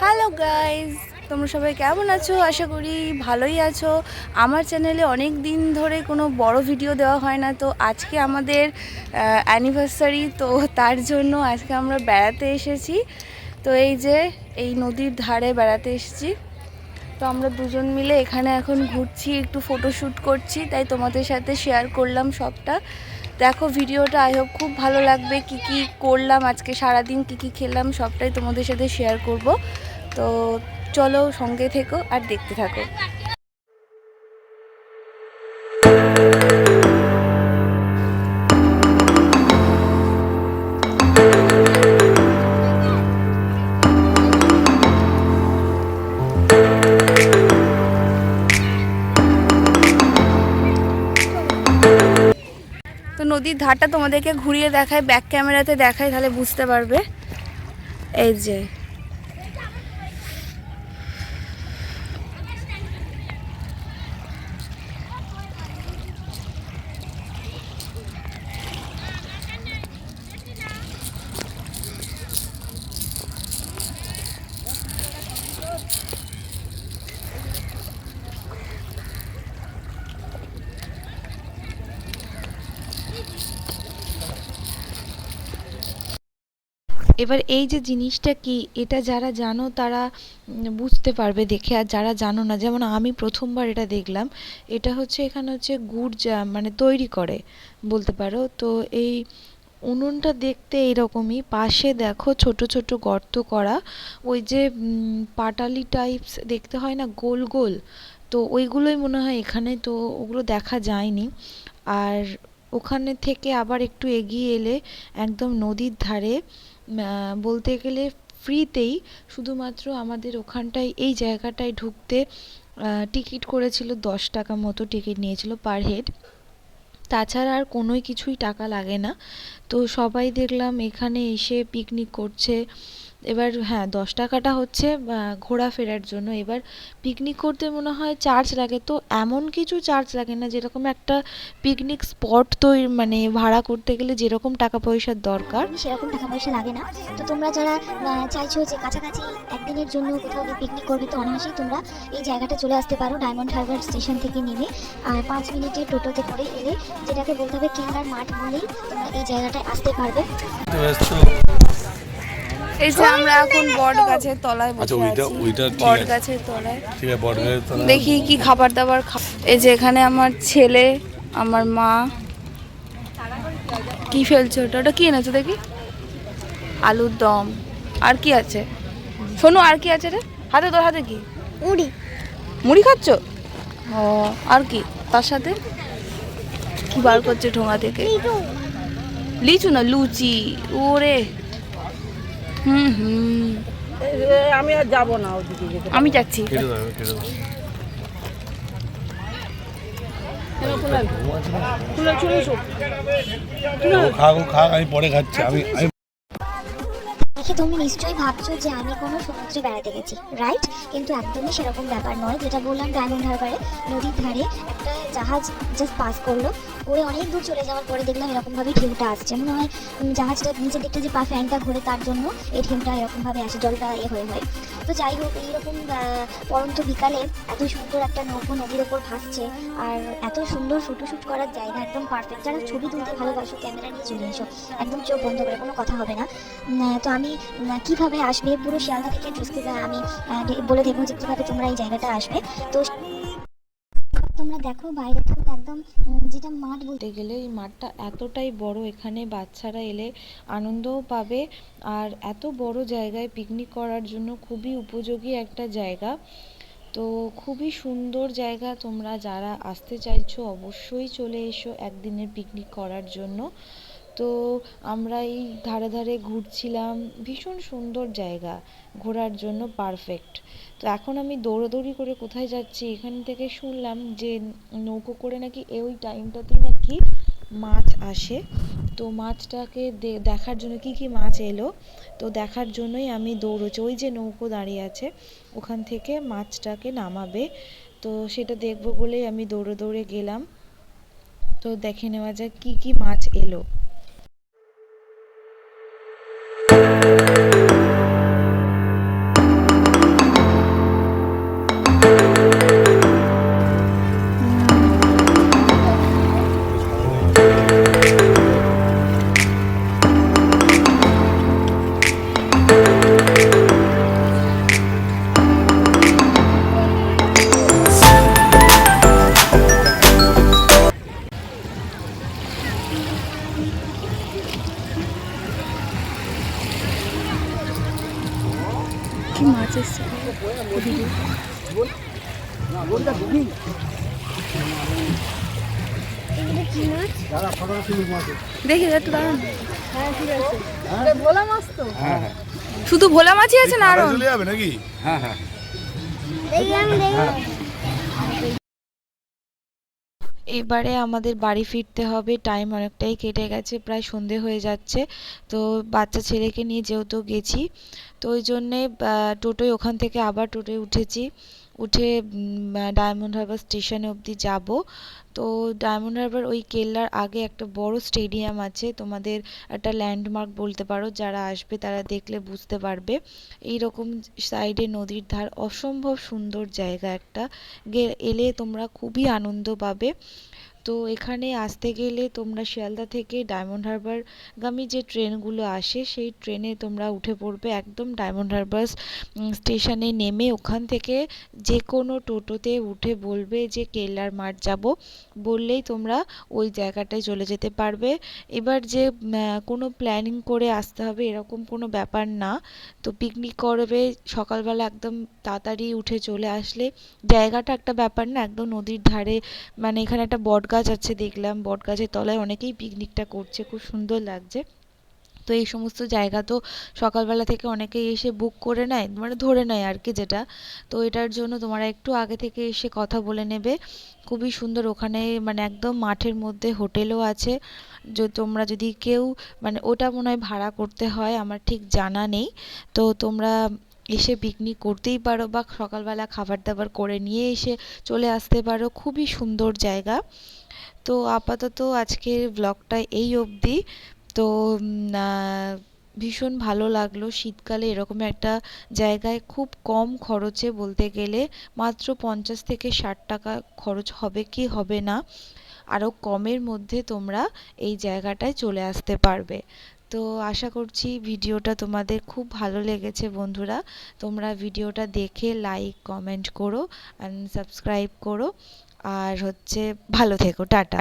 Hello guys তোমরা সবাই কেমন আছো? আশা করি ভালোই আছো। আমার চ্যানেলে অনেক দিন ধরে কোনো বড় ভিডিও দেওয়া হয় না, তো আজকে আমাদের অ্যানিভার্সারি তো তার জন্য আজকে আমরা বেড়াতে এসেছি। তো এই যে, এই নদীর ধারে বেড়াতে এসেছি। তো আমরা দুজন মিলে এখানে এখন ঘুরছি, একটু ফটোশ্যুট করছি, তাই তোমাদের সাথে শেয়ার করলাম সবটা। দেখো ভিডিওটা আই হোপ খুব ভালো লাগবে, কি কি করলাম, আজকে সারাদিন কি কি খেলাম, সবটাই তোমাদের সাথে শেয়ার করব। তো চলো সঙ্গে থেকো আর দেখতে থাকো। নদীর ধারটা তোমাদেরকে ঘুরিয়ে দেখায় ব্যাক ক্যামেরাতে দেখায় তাহলে বুঝতে পারবে। এই যে এবার এই যে জিনিসটা কি, এটা যারা জানো তারা বুঝতে পারবে দেখে, আর যারা জানো না, যেমন আমি প্রথমবার এটা দেখলাম, এটা হচ্ছে এখানে হচ্ছে গুড় যা মানে তৈরি করে, বলতে পারো। তো এই উনুনটা দেখতে এইরকমই পাশে দেখো ছোট ছোট গর্ত করা, ওই যে পাটালি টাইপস দেখতে হয় না, গোল গোল, তো ওইগুলোই মনে হয় এখানে, তো ওগুলো দেখা যায়নি। আর ওখানে থেকে আবার একটু এগিয়ে এলে একদম নদীর ধারে বলতে গেলে ফ্রিতেই শুধুমাত্র আমাদের ওখানটায়, এই জায়গাটায় ঢুকতে টিকিট করেছিল দশ টাকা মতো টিকিট নিয়েছিল পার হেড তাছাড়া আর কোনোই কিছুই টাকা লাগে না। তো সবাই দেখলাম এখানে এসে পিকনিক করছে। এবার হ্যাঁ দশ টাকাটা হচ্ছে ঘোরাফেরার জন্য। এবার পিকনিক করতে মনে হয় চার্জ লাগে। তো এমন কিছু চার্জ লাগে না যেরকম একটা পিকনিক স্পট তৈরি মানে ভাড়া করতে গেলে যেরকম টাকা পয়সার দরকার। সেরকম টাকা পয়সা লাগে না। তো তোমরা যারা চাইছো যে কাছাকাছি একদিনের জন্য কোথাও গিয়ে পিকনিক করবে তো অনায়াসেই তোমরা এই জায়গাটা চলে আসতে পারো ডায়মন্ড হারবার স্টেশন থেকে নেমে। আর পাঁচ মিনিটে টোটোতে করে এলে যেটাকে বলতে হবে কিংলার মাঠ বলেই তোমরা এই জায়গাটায় আসতে পারবে। ব্যস্ত এই যে আমরা এখন বট গাছের তলায় বসে আচ্ছা, ওইটা- ওইটা বট গাছের তলায়। ঠিক আছে বটগাছের তলায়। দেখি কি খাবার দাবার খা এই যে এখানে আমার ছেলে আমার মা। কি ফেলছে ওটা? ওটা কি এনেছো দেখি? আলুর দম। আর কি আছে? শোনো আর কি আছে রে? হাতে তোর হাতে কি? মুড়ি। মুড়ি খাচ্ছ? ও আর কি? তার সাথে? কি বার করছে ঠোঙা থেকে? লিচু না লুচি। ওরে। হুম হুম। আমি আর যাব না ওদিকে যেতে। আমি যাচ্ছি। আমি পরে খাচ্ছি আমি দেখে তুমি নিশ্চয়ই ভাবছ যে আমি কোনো সমুদ্রে বেড়াতে গেছি রাইট কিন্তু একদমই সেরকম ব্যাপার নয়, যেটা বললাম ডায়মন্ড হারবারে নদীর ধারে একটা জাহাজ জাস্ট পাস করল করে অনেক দূর চলে যাওয়ার পরে দেখলাম এরকমভাবেই ঢেউটা আসছে। মনে হয় জাহাজটা নিচের দিকটা যে পা ফ্যানটা ঘোরে তার জন্য এই ঢেউটা এরকমভাবে আসে, জলটা এ হয়ে হয়। তো যাই হোক, এইরকম পরন্ত বিকালে এত সুন্দর একটা নৌকো নদীর ওপর ভাসছে, আর এত সুন্দর ফটোশ্যুট করার জায়গা একদম পারফেক্ট যারা ছবি তুলতে ভালোবাসো, ক্যামেরা নিয়ে চলে এসো, একদম চোখ বন্ধ করে, কোনো কথা হবে না। তো আমি কীভাবে আসবে? পুরো শিয়ালদা থেকে চুস্তি আমি বলে দেবো যে কীভাবে তোমরা এই জায়গাটা আসবে। তো তোমরা দেখো বাইরে থেকে একদম যেটা মাঠ বলতে গেলে এই মাঠটা এতটাই বড়, এখানে বাচ্চারা এলে আনন্দও পাবে। আর এত বড় জায়গায় পিকনিক করার জন্য খুবই উপযোগী একটা জায়গা। তো খুবই সুন্দর জায়গা। তোমরা যারা আসতে চাইছো, অবশ্যই চলে এসো একদিনের পিকনিক করার জন্য। তো আমরা এই ধারে ধারে ঘুরছিলাম। ভীষণ সুন্দর জায়গা, ঘোরার জন্য পারফেক্ট তো এখন আমি দৌড়াদৌড়ি করে কোথায় যাচ্ছি এখান থেকে শুনলাম যে নৌকো করে নাকি ওই টাইমটাতেই নাকি মাছ আসে। তো মাছটাকে দেখার জন্য কি কি মাছ এলো? তো দেখার জন্যই আমি দৌড়োচ্ছি। ওই যে নৌকো দাঁড়িয়ে আছে, ওখান থেকে মাছটাকে নামাবে। তো সেটা দেখব বলেই আমি দৌড়ে দৌড়ে গেলাম। তো দেখে নেওয়া যাক কি কি মাছ এলো। মাছ এসছে দেখি একটু দাঁড়ান। ভোলা মাছ তো। শুধু ভোলা মাছই আছে না আরও? চলে যাবে নাকি? হ্যাঁ হ্যাঁ। এবারে আমাদের বাড়ি ফিরতে হবে। টাইম অনেকটাই কেটে গেছে, প্রায় সন্ধে হয়ে যাচ্ছে। তো বাচ্চা ছেলেকে নিয়ে যেহেতু গেছি, তো ওই জন্যে টোটোয় ওখান থেকে আবার টোটোয় উঠেছি। উঠে ডায়মন্ড হারবার স্টেশনে অবধি যাব। তো ডায়মন্ড হারবার ওই কেল্লার আগে একটা বড় স্টেডিয়াম আছে, তোমাদের একটা ল্যান্ডমার্ক বলতে পারো, যারা আসবে তারা দেখলে বুঝতে পারবে। এই রকম সাইডে নদীর ধার অসম্ভব সুন্দর জায়গা একটা এলে তোমরা খুবই আনন্দ পাবে। তো এখানে আসতে গেলে তোমরা শিয়ালদা থেকে ডায়মন্ড হারবার গামী যে ট্রেনগুলো আসে, সেই ট্রেনে তোমরা উঠে পড়বে একদম ডায়মন্ড হারবার স্টেশনে নেমে ওখান থেকে যে কোনো টোটোতে উঠে বলবে যে কেল্লার মাঠ যাব। বললেই তোমরা ওই জায়গাটায় চলে যেতে পারবে। এবার যে কোনো প্ল্যানিং করে আসতে হবে এরকম কোনো ব্যাপার না। তো পিকনিক করবে, সকালবেলা একদম তাড়াতাড়ি উঠে চলে আসলে। জায়গাটা একটা ব্যাপার না, একদম নদীর ধারে মানে এখানে একটা বট গাছ আছে দেখলাম, বট গাছের তলায় অনেকেই পিকনিকটা করছে, খুব সুন্দর লাগছে। তো এই সমস্ত জায়গা তো সকালবেলা থেকে অনেকেই এসে বুক করে নেয় মানে ধরে নেয় আর কি যেটা। তো এটার জন্য তোমরা একটু আগে থেকে এসে কথা বলে নেবে। খুবই সুন্দর ওখানে মানে একদম মাঠের মধ্যে হোটেলও আছে। যে তোমরা যদি কেউ মানে ওটা মনে হয় ভাড়া করতে হয়, আমার ঠিক জানা নেই। তো তোমরা এসে পিকনিক করতেই পারো বা সকালবেলা খাবার দাবার করে নিয়ে এসে চলে আসতে পারো। খুবই সুন্দর জায়গা। তো আপাতত আজকের ব্লগটা এই অবধি। তো ভীষণ ভালো লাগল। শীতকালে এরকম একটা জায়গায় খুব কম খরচে বলতে গেলে মাত্র পঞ্চাশ থেকে ষাট টাকা খরচ হবে কি হবে না, আরও কমের মধ্যে তোমরা এই জায়গাটায় চলে আসতে পারবে। তো আশা করছি ভিডিওটা তোমাদের খুব ভালো লেগেছে বন্ধুরা। তোমরা ভিডিওটা দেখে লাইক কমেন্ট করো অ্যান্ড সাবস্ক্রাইব করো। আর হচ্ছে ভালো থেকো টাটা।